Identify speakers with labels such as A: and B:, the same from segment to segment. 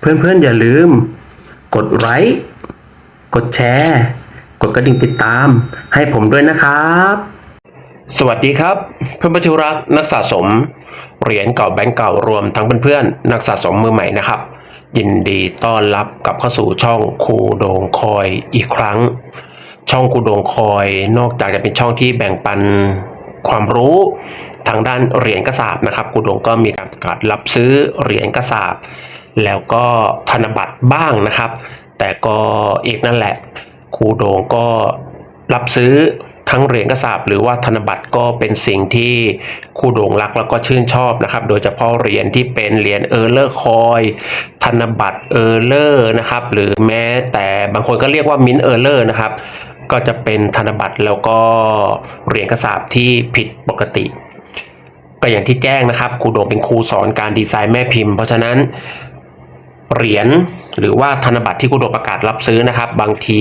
A: เพื่อนๆอย่าลืม กดไลค์กดแชร์ กดกระดิ่งติดตาม ให้ผมด้วยนะครับ สวัสดีครับ เพื่อนๆที่รักนักสะสม เหรียญเก่าแบงก์เก่ารวมทั้งเพื่อนๆนักสะสมมือใหม่นะครับ ยินดีต้อนรับกลับเข้าสู่ช่องคูโดงคอยอีกครั้ง ช่องคูโดงคอยนอกจากจะเป็นช่องที่แบ่งปันความรู้ทางด้านเหรียญกระสาบนะครับคูโดงก็มีการประกาศรับซื้อเหรียญกระสาบ แล้วก็ธนบัตรบ้างนะครับ แต่ก็อีกนั่นแหละครูโดงก็รับซื้อทั้งเหรียญกระสาบหรือว่าธนบัตรก็เป็นสิ่งที่ครูโดงรักแล้วก็ชื่นชอบนะครับ โดยเฉพาะเหรียญที่เป็นเหรียญเออร์เลอร์คอยธนบัตรเออร์เลอร์นะครับ หรือแม้แต่บางคนก็เรียกว่ามินเออร์เลอร์นะครับ ก็จะเป็นธนบัตรแล้วก็เหรียญกระสาบที่ผิดปกติ ก็อย่างที่แจ้งนะครับครูโดงเป็นครูสอนการดีไซน์แม่พิมพ์ เพราะฉะนั้น เหรียญหรือว่าธนบัตรที่ครูโดงประกาศรับซื้อนะครับ บางที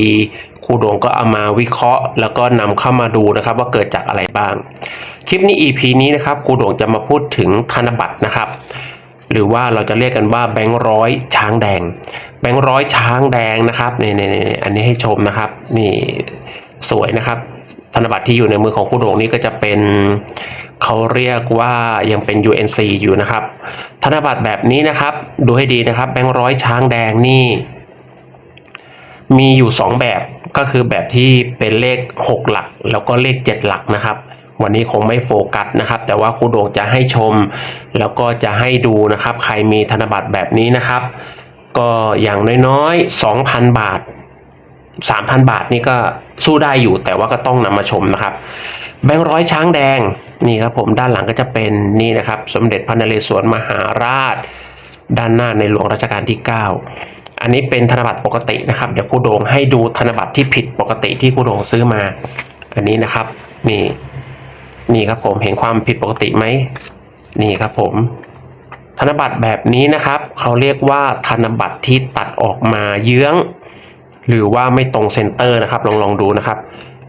A: ครูโดงก็เอามาวิเคราะห์ แล้วก็นำเข้ามาดูนะครับ ว่าเกิดจากอะไรบ้าง คลิปนี้ EP นี้นะครับครูโดงจะมาพูดถึงธนบัตรนะครับ หรือว่าเราจะเรียกกันว่าแบงค์ร้อยช้างแดง แบงค์ร้อยช้างแดงนะครับนี่นี่นี่อันนี้ให้ชมนะครับ นี่สวยนะครับ ธนบัตรที่อยู่ในมือของครูโดงนี่ก็จะเป็นเขาเรียกว่ายังเป็น UNC อยู่นะครับ ธนบัตรแบบนี้นะครับ ดูให้ดีนะครับ แบงค์ร้อยช้างแดงนี่ มีอยู่ 2 แบบก็คือแบบที่เป็นเลข 6 หลัก แล้วก็เลข 7 หลักนะครับ วันนี้คงไม่โฟกัสนะครับ แต่ว่าครูโดงจะให้ชม แล้วก็จะให้ดูนะครับ ใครมีธนบัตรแบบนี้นะครับ ก็อย่างน้อยๆ 2,000 บาท 3,000 บาทนี่ก็สู้ได้อยู่แต่ว่าก็ต้องนำมาชมนะครับ แบงค์ร้อยช้างแดงนี่ครับผมด้านหลังก็จะเป็นนี่นะครับ สมเด็จพระนเรศวรมหาราช ด้านหน้าในหลวงรัชกาลที่ 9 อันนี้เป็นธนบัตรปกตินะครับเดี๋ยวครูโดงให้ดูธนบัตรที่ผิดปกติที่ครูโดงซื้อมา อันนี้นะครับนี่นี่ครับผมเห็นความผิดปกติไหมนี่ครับผมธนบัตรแบบนี้นะครับ เขาเรียกว่าธนบัตรที่ตัดออกมาเยื้อง หรือว่าไม่ตรงเซนเตอร์นะครับลองลองดูนะครับ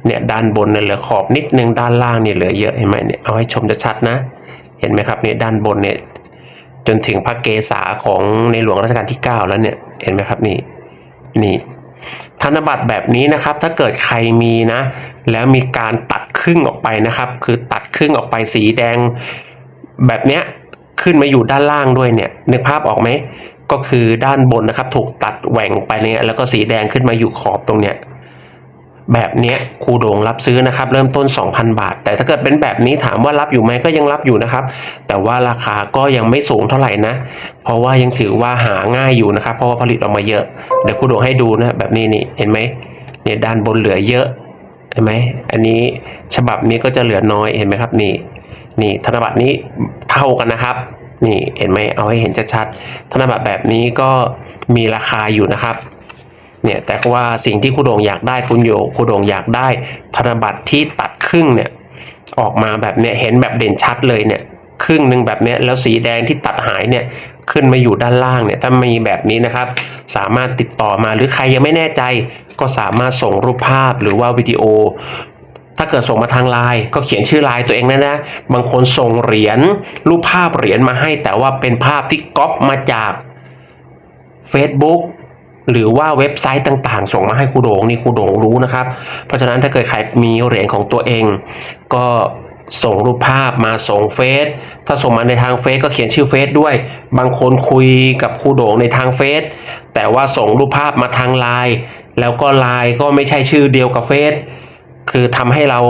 A: เนี่ยด้านบนเนี่ยเหลือขอบนิดนึงด้านล่างเนี่ยเหลือเยอะเห็นไหมเนี่ยเอาให้ชมจะชัดนะ เห็นไหมครับเนี่ยด้านบนเนี่ยจนถึงพระเกศาของในหลวงรัชกาลที่ 9 แล้วเนี่ยเห็นไหมครับนี่นี่ธนบัตรแบบนี้นะครับ ถ้าเกิดใครมีนะ แล้วมีการตัดครึ่งออกไปนะครับ คือตัดครึ่งออกไปสีแดงแบบเนี้ยขึ้นมาอยู่ด้านล่างด้วยเนี่ยนึกภาพออกไหม ก็คือด้านบนนะครับ ถูกตัดแหว่งไปเนี่ยแล้วก็สีแดงขึ้นมาอยู่ขอบตรงเนี้ยแบบเนี้ยครูโด่งรับซื้อนะครับ เริ่มต้น 2,000 บาท แต่ถ้าเกิดเป็นแบบนี้ถามว่ารับอยู่ไหมก็ยังรับอยู่นะครับ แต่ว่าราคาก็ยังไม่สูงเท่าไหร่นะ เพราะว่ายังถือว่าหาง่ายอยู่นะครับ เพราะว่าผลิตออกมาเยอะเดี๋ยวครูโด่งให้ดูนะแบบนี้นี่เห็นไหมเนี่ยด้านบนเหลือเยอะเห็นไหมอันนี้ฉบับนี้ก็จะเหลือน้อยเห็นไหมครับนี่นี่ธนบัตรนี้เท่ากันนะครับ นี่เห็นไหมเอาให้เห็นชัดๆธนบัตรแบบนี้ก็มีราคาอยู่นะครับเนี่ยแต่ว่าสิ่งที่ครูโด่งอยากได้คุณโยครูโด่งอยากได้ ธนบัตรที่ตัดครึ่งเนี่ยออกมาแบบเนี้ยเห็นแบบเด่นชัดเลยเนี่ยครึ่งหนึ่งแบบเนี้ยแล้วสีแดงที่ตัดหายเนี่ยขึ้นมาอยู่ด้านล่างเนี่ยถ้ามีแบบนี้นะครับ สามารถติดต่อมาหรือใครยังไม่แน่ใจ ก็สามารถส่งรูปภาพหรือว่าวิดีโอ ถ้าเกิดส่งมาทางไลน์ก็เขียนชื่อไลน์ตัวเองนะนะ บางคนส่งเหรียญรูปภาพเหรียญมาให้ แต่ว่าเป็นภาพที่ก๊อปมาจาก Facebook หรือว่าเว็บไซต์ต่างๆ ส่งมาให้ครูโดงนี่ครูโดงรู้นะครับ เพราะฉะนั้นถ้าเกิดใครมีเหรียญของตัวเอง ก็ส่งรูปภาพมาส่งเฟซถ้าส่งมาในทางเฟซก็เขียนชื่อเฟซด้วย บางคนคุยกับครูโดงในทางเฟซแต่ว่าส่งรูปภาพมาทางไลน์แล้วก็ไลน์ก็ไม่ใช่ชื่อเดียวกับเฟซ คือทำให้เรา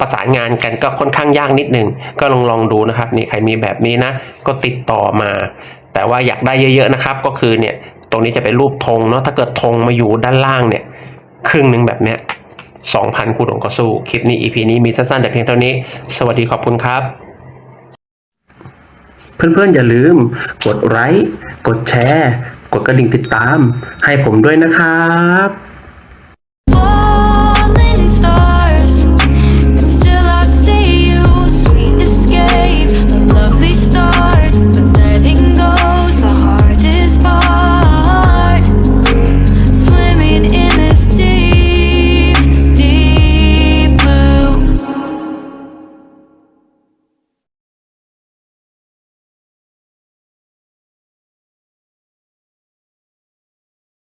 A: ประสานงานกันก็ค่อนข้างยากนิดหนึ่งก็ลองลองดูนะครับนี่ใครมีแบบนี้นะ ก็ติดต่อมา แต่ว่าอยากได้เยอะๆนะครับ ก็คือเนี่ยตรงนี้จะเป็นรูปธงเนาะถ้าเกิดธงมาอยู่ด้านล่างเนี่ย ครึ่งหนึ่งแบบเนี้ยสองพันคูณหลงก็สู้ คลิปนี้ EP นี้มีสั้นๆแต่เพียงเท่านี้ สวัสดีขอบคุณครับ เพื่อนๆ อย่าลืม กดไลค์กดแชร์ กดกระดิ่งติดตาม ให้ผมด้วยนะครับ